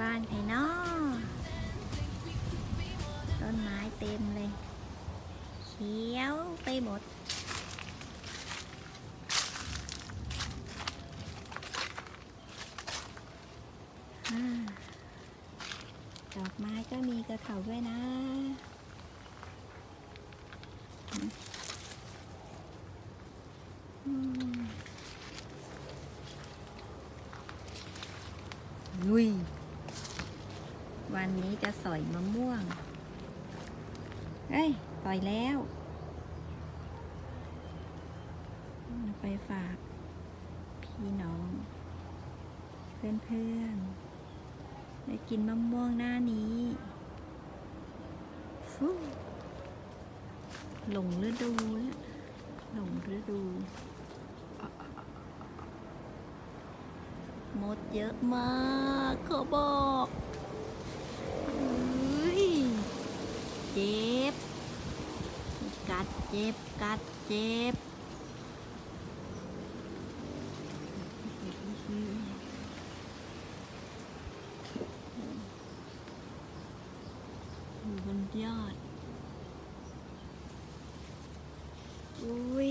บ้านใครนาะต้นไม้เต็มเลย เขียวไปหมดอดอกไม้ก็มีกระเขาด้วยนะอืมลุย วันนี้จะสอยมะม่วง เอ้ยปล่อยแล้ว ไปฝาก พี่น้อง เพื่อนๆ ได้กินมะม่วงหน้านี้ฟูหลงฤดูแล้วหลงฤดู มดเยอะมากขาบอกเฮ้ย เจ็บ กัดเจ็บ กัดเจ็บอยู่บนยอด อุ้ย